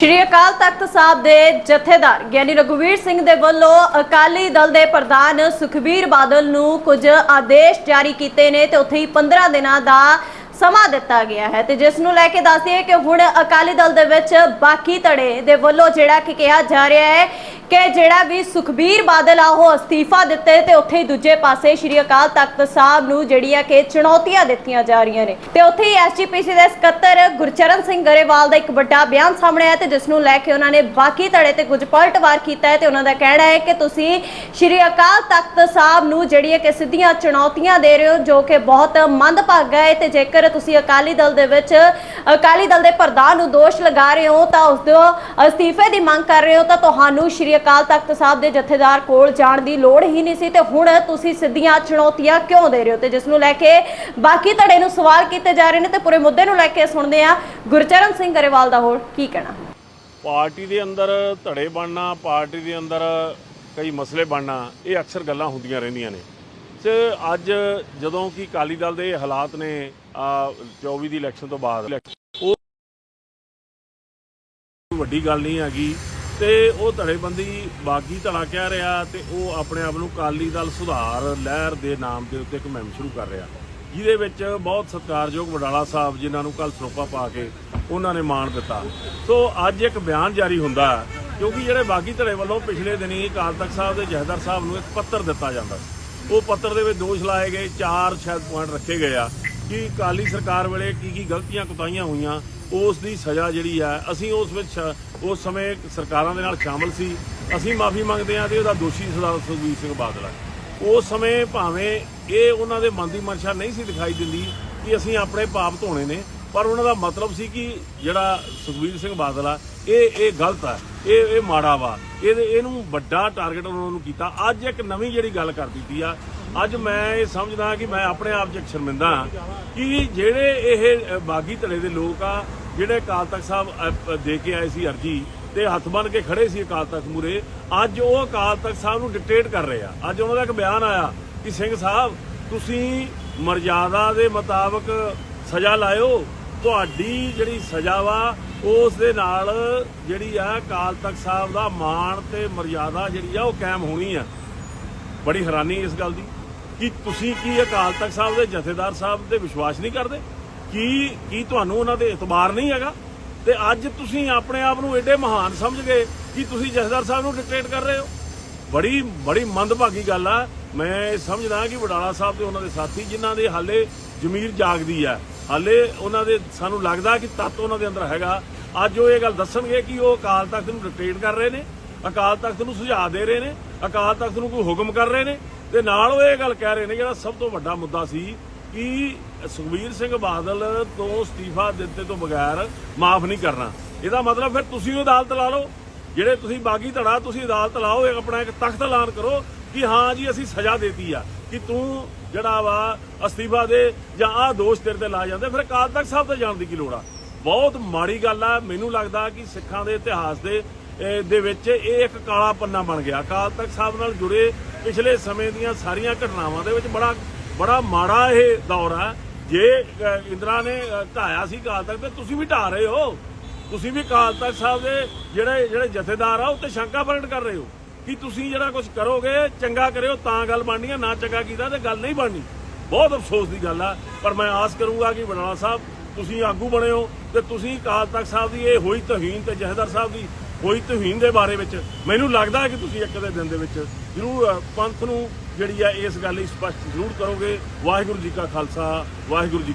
ਸ਼੍ਰੀ ਅਕਾਲ ਤਖਤ ਸਾਹਿਬ ਦੇ ਜਥੇਦਾਰ ਗਿਆਨੀ ਰਘੁਵੀਰ ਸਿੰਘ ਦੇ ਵੱਲੋਂ ਅਕਾਲੀ ਦਲ ਦੇ ਪ੍ਰਧਾਨ ਸੁਖਬੀਰ ਬਾਦਲ ਨੂੰ ਕੁਝ ਆਦੇਸ਼ ਜਾਰੀ ਕੀਤੇ ਨੇ ਤੇ ਉੱਥੇ ਹੀ 15 ਦਿਨਾਂ ਦਾ ਸਮਾਂ ਦਿੱਤਾ ਗਿਆ ਹੈ। ਤੇ ਜਿਸ ਨੂੰ ਲੈ ਕੇ ਦੱਸਦੇ ਕਿ ਹੁਣ ਅਕਾਲੀ ਦਲ ਦੇ ਵਿੱਚ ਬਾਕੀ ਧੜੇ ਦੇ ਵੱਲੋਂ ਜਿਹੜਾ ਕਿ ਕਿਹਾ ਜਾ ਰਿਹਾ ਹੈ ਕਿ ਜਿਹੜਾ ਵੀ ਸੁਖਬੀਰ ਬਾਦਲ ਆ, ਉਹ ਅਸਤੀਫਾ ਦਿੱਤੇ ਤੇ ਉੱਥੇ ਹੀ ਦੂਜੇ ਪਾਸੇ ਸ਼੍ਰੀ ਅਕਾਲ ਤਖਤ ਸਾਹਿਬ ਨੂੰ ਜਿਹੜੀਆਂ ਕਿ ਚੁਣੌਤੀਆਂ ਦਿੱਤੀਆਂ ਜਾ ਰਹੀਆਂ ਨੇ। ਤੇ ਉੱਥੇ ਹੀ ਐਸਜੀਪੀਸੀ ਦੇ ਸਕੱਤਰ ਗੁਰਚਰਨ ਸਿੰਘ ਗਰੇਵਾਲ ਦਾ ਇੱਕ ਵੱਡਾ ਬਿਆਨ ਸਾਹਮਣੇ ਆਇਆ ਤੇ ਜਿਸ ਨੂੰ ਲੈ ਕੇ ਉਹਨਾਂ ਨੇ ਬਾਕੀ ਧੜੇ ਤੇ ਕੁਝ ਪਲਟਵਾਰ ਕੀਤਾ ਹੈ ਤੇ ਉਹਨਾਂ ਦਾ ਕਹਿਣਾ ਹੈ ਕਿ ਤੁਸੀਂ ਸ਼੍ਰੀ ਅਕਾਲ ਤਖਤ ਸਾਹਿਬ ਨੂੰ ਜਿਹੜੀਆਂ ਕਿ ਸਿੱਧੀਆਂ ਚੁਣੌਤੀਆਂ ਦੇ ਰਹੇ ਹੋ, ਜੋ ਕਿ ਬਹੁਤ ਮੰਦਭਾਗਾ ਹੈ ਤੇ ਜੇਕਰ ਤੁਸੀਂ ਅਕਾਲੀ ਦਲ ਦੇ ਵਿੱਚ, ਅਕਾਲੀ ਦਲ ਦੇ ਪ੍ਰਧਾਨ ਨੂੰ ਦੋਸ਼ ਲਗਾ ਰਹੇ ਹੋ ਤਾਂ ਉਸ ਤੋਂ ਅਸਤੀਫੇ ਦੀ ਮੰਗ ਕਰ ਰਹੇ ਹੋ ਤਾਂ ਤੁਹਾਨੂੰ ਸ਼੍ਰੀ ਅਕਾਲ ਤਖਤ ਸਾਹਿਬ ਦੇ ਜਥੇਦਾਰ ਕੋਲ ਜਾਣ ਦੀ ਲੋੜ ਹੀ ਨਹੀਂ ਸੀ ਤੇ ਹੁਣ ਤੁਸੀਂ ਸਿੱਧੀਆਂ ਚੁਣੌਤੀਆਂ ਕਿਉਂ ਦੇ ਰਹੇ ਹੋ ਤੇ ਜਿਸ ਨੂੰ ਲੈ ਕੇ ਬਾਕੀ ਧੜੇ ਨੂੰ ਸਵਾਲ ਕੀਤੇ ਜਾ ਰਹੇ ਨੇ ਤੇ ਪੂਰੇ ਮੁੱਦੇ ਨੂੰ ਲੈ ਕੇ ਸੁਣਦੇ ਆ ਗੁਰਚਰਨ ਸਿੰਘ ਗਰੇਵਾਲ ਦਾ ਹੋਰ ਕੀ ਕਹਿਣਾ। ਪਾਰਟੀ ਦੇ ਅੰਦਰ ਧੜੇ ਬਣਨਾ, ਪਾਰਟੀ ਦੇ ਅੰਦਰ ਕਈ ਮਸਲੇ ਬਣਨਾ, ਇਹ ਅਕਸਰ ਗੱਲਾਂ ਹੁੰਦੀਆਂ ਰਹਿੰਦੀਆਂ ਨੇ। ਤੇ ਅੱਜ ਜਦੋਂ ਕਿ ਅਕਾਲੀ ਦਲ ਦੇ ਹਾਲਾਤ ਨੇ, ਆ 24 ਦੀ ਇਲੈਕਸ਼ਨ ਤੋਂ ਬਾਅਦ, ਉਹ ਵੱਡੀ ਗੱਲ ਨਹੀਂ ਹੈਗੀ ਤੇ ਉਹ ਧੜੇਬੰਦੀ ਬਾਗੀ ਧੜਾ ਕਹਿ ਰਿਹਾ ਤੇ ਉਹ ਆਪਣੇ ਆਪ ਨੂੰ ਅਕਾਲੀ ਦਲ ਸੁਧਾਰ ਲਹਿਰ ਦੇ ਨਾਮ ਦੇ ਉੱਤੇ ਇੱਕ ਮੁਹਿੰਮ ਸ਼ੁਰੂ ਕਰ ਰਿਹਾ। ਜਿਹਦੇ ਵਿੱਚ ਬਹੁਤ ਸਤਿਕਾਰਯੋਗ ਵਡਾਲਾ ਸਾਹਿਬ ਜਿਨ੍ਹਾਂ ਨੂੰ ਕੱਲ ਸਰੋਪਾ ਪਾ ਕੇ ਉਹਨਾਂ ਨੇ ਮਾਣ ਦਿੱਤਾ। ਸੋ ਅੱਜ ਇੱਕ ਬਿਆਨ ਜਾਰੀ ਹੁੰਦਾ ਕਿਉਂਕਿ ਜਿਹੜੇ ਬਾਗੀ ਧੜੇ ਵੱਲੋਂ ਪਿਛਲੇ ਦਿਨੀ ਅਕਾਲ ਤਖਤ ਸਾਹਿਬ ਦੇ ਜਹਦਰ ਸਾਹਿਬ ਨੂੰ ਇੱਕ ਪੱਤਰ ਦਿੱਤਾ ਜਾਂਦਾ ਉਹ ਪੱਤਰ ਦੇ ਵਿੱਚ ਦੋਸ਼ ਲਾਏ ਗਏ, ਚਾਰ ਸ਼ਾਇਦ ਪੁਆਇੰਟ ਰੱਖੇ ਗਏ ਆ। ਕਿ ਅਕਾਲੀ ਸਰਕਾਰ ਵੇਲੇ ਕੀ ਕੀ ਗਲਤੀਆਂ ਕੁਤਾਈਆਂ ਹੋਈਆਂ, ਉਸ ਦੀ ਸਜ਼ਾ ਜਿਹੜੀ ਆ, ਅਸੀਂ ਉਸ ਵਿੱਚ ਸ਼- ਉਸ ਸਮੇਂ ਸਰਕਾਰਾਂ ਦੇ ਨਾਲ ਸ਼ਾਮਲ ਸੀ। ਅਸੀਂ ਮਾਫੀ ਮੰਗਦੇ ਹਾਂ ਤੇ ਉਹਦਾ ਦੋਸ਼ੀ ਸਰਦਾਰ ਸੁਖਬੀਰ ਸਿੰਘ ਬਾਦਲ ਹੈ ਉਸ ਸਮੇਂ ਭਾਵੇਂ ਇਹ ਉਹਨਾਂ ਦੇ ਮਨ ਦੀ ਮਨਸ਼ਾ ਨਹੀਂ ਸੀ ਦਿਖਾਈ ਦਿੰਦੀ ਕਿ ਅਸੀਂ ਆਪਣੇ ਪਾਪ ਧੋਣੇ ਨੇ, ਪਰ ਉਹਨਾਂ ਦਾ ਮਤਲਬ ਸੀ ਕਿ ਜਿਹੜਾ ਸੁਖਬੀਰ ਸਿੰਘ ਬਾਦਲ ਆ ਇਹ ਇਹ ਗਲਤ ਆ। ਇਹ ਇਹ ਮਾੜਾ ਵਾ। ਇਹਦੇ ਇਹਨੂੰ ਵੱਡਾ ਟਾਰਗੇਟ ਉਹਨਾਂ ਨੂੰ ਕੀਤਾ। ਅੱਜ ਇੱਕ ਨਵੀਂ ਜਿਹੜੀ ਗੱਲ ਕਰ ਦਿੱਤੀ ਆ, ਅੱਜ ਮੈਂ ਇਹ ਸਮਝਦਾ ਕਿ ਮੈਂ ਆਪਣੇ ਆਪ 'ਚ ਸ਼ਰਮਿੰਦਾ ਹਾਂ ਕਿ ਜਿਹੜੇ ਇਹ ਬਾਗੀ ਧੜੇ ਦੇ ਲੋਕ ਆ, ਜਿਹੜੇ ਅਕਾਲ ਤਖਤ ਸਾਹਿਬ ਦੇ ਕੇ ਆਏ ਸੀ ਅਰਜੀ ਤੇ ਹੱਥ ਬੰਨ ਕੇ ਖੜੇ ਸੀ ਅਕਾਲ ਤਖਤ ਮੂਰੇ ਅੱਜ ਉਹ ਅਕਾਲ ਤਖਤ ਸਾਹਿਬ ਨੂੰ ਡਿਕਟੇਟ ਕਰ ਰਹੇ ਆ। ਅੱਜ ਉਹਨਾਂ ਦਾ ਇੱਕ ਬਿਆਨ ਆਇਆ ਕਿ ਸਿੰਘ ਸਾਹਿਬ, ਤੁਸੀਂ ਮਰਜ਼ਾਦਾ ਦੇ ਮੁਤਾਬਕ ਸਜ਼ਾ ਲਾਇਓ ਤੁਹਾਡੀ ਜਿਹੜੀ ਸਜ਼ਾ ਵਾ, ਉਸ ਦੇ ਨਾਲ ਜਿਹੜੀ ਆ ਅਕਾਲ ਤਖਤ ਸਾਹਿਬ ਦਾ ਮਾਣ ਤੇ ਮਰਿਆਦਾ ਜਿਹੜੀ ਆ ਉਹ ਕਾਇਮ ਹੋਣੀ ਆ। ਬੜੀ ਹੈਰਾਨੀ ਇਸ ਗੱਲ ਦੀ ਕਿ ਤੁਸੀਂ ਕੀ ਅਕਾਲ ਤਖਤ ਸਾਹਿਬ ਦੇ ਜਥੇਦਾਰ ਸਾਹਿਬ ਤੇ ਵਿਸ਼ਵਾਸ ਨਹੀਂ ਕਰਦੇ? ਕੀ ਕੀ ਤੁਹਾਨੂੰ ਉਹਨਾਂ ਦੇ ਇਤਬਾਰ ਨਹੀਂ ਹੈਗਾ? ਤੇ ਅੱਜ ਤੁਸੀਂ ਆਪਣੇ ਆਪ ਨੂੰ ਐਡੇ ਮਹਾਨ ਸਮਝ ਗਏ ਕਿ ਤੁਸੀਂ ਜਥੇਦਾਰ ਸਾਹਿਬ ਨੂੰ ਡਿਕਟੇਟ ਕਰ ਰਹੇ ਹੋ? ਬੜੀ ਬੜੀ ਮੰਦਭਾਗੀ ਗੱਲ ਆ। ਮੈਂ ਇਹ ਸਮਝਦਾ ਕਿ ਵਡਾਲਾ ਸਾਹਿਬ ਤੇ ਉਹਨਾਂ ਦੇ ਸਾਥੀ ਜਿਨ੍ਹਾਂ ਦੇ ਹਾਲੇ ਜ਼ਮੀਰ ਜਾਗਦੀ ਆ ਹਾਲੇ ਉਹਨਾਂ ਦੇ ਸਾਨੂੰ ਲੱਗਦਾ ਕਿ ਤੱਤ ਉਹਨਾਂ ਦੇ ਅੰਦਰ ਹੈਗਾ। ਅੱਜ ਉਹ ਇਹ ਗੱਲ ਦੱਸਣਗੇ ਕਿ ਉਹ ਅਕਾਲ ਤਖਤ ਨੂੰ ਡਿਕਟੇਟ ਕਰ ਰਹੇ ਨੇ, ਅਕਾਲ ਤਖਤ ਨੂੰ ਸੁਝਾਅ ਦੇ ਰਹੇ ਨੇ, ਅਕਾਲ ਤਖਤ ਨੂੰ ਕੋਈ ਹੁਕਮ ਕਰ ਰਹੇ ਨੇ। ਤੇ ਨਾਲ ਉਹ ਇਹ ਗੱਲ ਕਹਿ ਰਹੇ ਨੇ, ਜਿਹੜਾ ਸਭ ਤੋਂ ਵੱਡਾ ਮੁੱਦਾ ਸੀ ਕਿ ਸੁਖਬੀਰ ਸਿੰਘ ਬਾਦਲ ਤੋਂ ਅਸਤੀਫਾ ਦਿੱਤੇ ਤੋਂ ਬਗੈਰ ਮਾਫ ਨਹੀਂ ਕਰਨਾ। ਇਹਦਾ ਮਤਲਬ ਫਿਰ ਤੁਸੀਂ ਉਹ ਅਦਾਲਤ ਲਾ ਲਓ। ਜਿਹੜੇ ਤੁਸੀਂ ਬਾਗੀ ਧੜਾ, ਤੁਸੀਂ ਅਦਾਲਤ ਲਾਓ ਇੱਕ ਆਪਣਾ ਇੱਕ ਤਖਤ ਐਲਾਨ ਕਰੋ ਕਿ ਹਾਂ ਜੀ, ਅਸੀਂ ਸਜ਼ਾ ਦੇਤੀ ਆ ਕਿ ਤੂੰ ਜਿਹੜਾ ਵਾ ਅਸਤੀਫਾ ਦੇ ਜਾਂ ਆਹ ਦੋਸ਼ ਤੇਰੇ ਤੇ ਲਾ ਜਾਂਦੇ ਫਿਰ ਅਕਾਲ ਤਖਤ ਸਾਹਿਬ ਤੇ ਜਾਣ ਦੀ ਕੀ ਲੋੜ ਆ? ਬਹੁਤ ਮਾੜੀ ਗੱਲ ਆ ਮੈਨੂੰ ਲੱਗਦਾ ਕਿ ਸਿੱਖਾਂ ਦੇ ਇਤਿਹਾਸ ਦੇ ਦੇ ਵਿੱਚ ਇਹ ਇੱਕ ਕਾਲਾ ਪੰਨਾ ਬਣ ਗਿਆ। ਅਕਾਲ ਤਖਤ ਸਾਹਿਬ ਨਾਲ ਜੁੜੇ ਪਿਛਲੇ ਸਮੇਂ ਦੀਆਂ ਸਾਰੀਆਂ ਘਟਨਾਵਾਂ ਦੇ ਵਿੱਚ ਬੜਾ ਬੜਾ ਮਾੜਾ ਇਹ ਦੌਰ ਆ। ਜੇ ਅਹ, ਇੰਦਰਾ ਨੇ ਅਹ, ਢਾਇਆ ਸੀ ਅਕਾਲ ਤਖਤ ਤੇ ਤੁਸੀਂ ਵੀ ਢਾ ਰਹੇ ਹੋ। ਤੁਸੀਂ ਵੀ ਅਕਾਲ ਤਖਤ ਸਾਹਿਬ ਦੇ ਜਿਹੜੇ ਜਿਹੜੇ ਜਥੇਦਾਰ ਆ ਉਹ ਤੇ ਸ਼ੰਕਾ ਪ੍ਰਗਟ ਕਰ ਰਹੇ ਹੋ। ਕਿ ਤੁਸੀਂ ਜਿਹੜਾ ਕੁਝ ਕਰੋਗੇ, ਚੰਗਾ ਕਰਿਓ, ਤਾਂ ਗੱਲ ਬਣਨੀ ਹੈ ਨਾ ਚੰਗਾ ਕੀਤਾ ਤੇ ਗੱਲ ਨਹੀਂ ਬਣਨੀ। ਬਹੁਤ ਅਫਸੋਸ ਦੀ ਗੱਲ ਆ, ਪਰ ਮੈਂ ਆਸ ਕਰੂੰਗਾ ਕਿ ਬਡਾਲਾ ਸਾਹਿਬ, ਤੁਸੀਂ ਆਗੂ ਬਣੇ ਹੋ ਤੇ ਤੁਸੀਂ ਅਕਾਲ ਤਖਤ ਸਾਹਿਬ ਦੀ, ਇਹ ਹੋਈ ਤਹੀਨ ਤੇ ਜਥੇਦਾਰ ਸਾਹਿਬ ਦੀ ਹੋਈ ਤਹੀਨ ਦੇ ਬਾਰੇ ਵਿੱਚ ਮੈਨੂੰ ਲੱਗਦਾ ਹੈ ਕਿ ਤੁਸੀਂ ਇੱਕ ਦੇ ਦਿਨ ਦੇ ਵਿੱਚ ਜ਼ਰੂਰ ਪੰਥ ਨੂੰ ਜਿਹੜੀ ਆ ਇਸ ਗੱਲ ਲਈ ਸਪਸ਼ਟ ਜ਼ਰੂਰ ਕਰੋਗੇ। ਵਾਹਿਗੁਰੂ ਜੀ ਕਾ ਖਾਲਸਾ, ਵਾਹਿਗੁਰੂ ਜੀ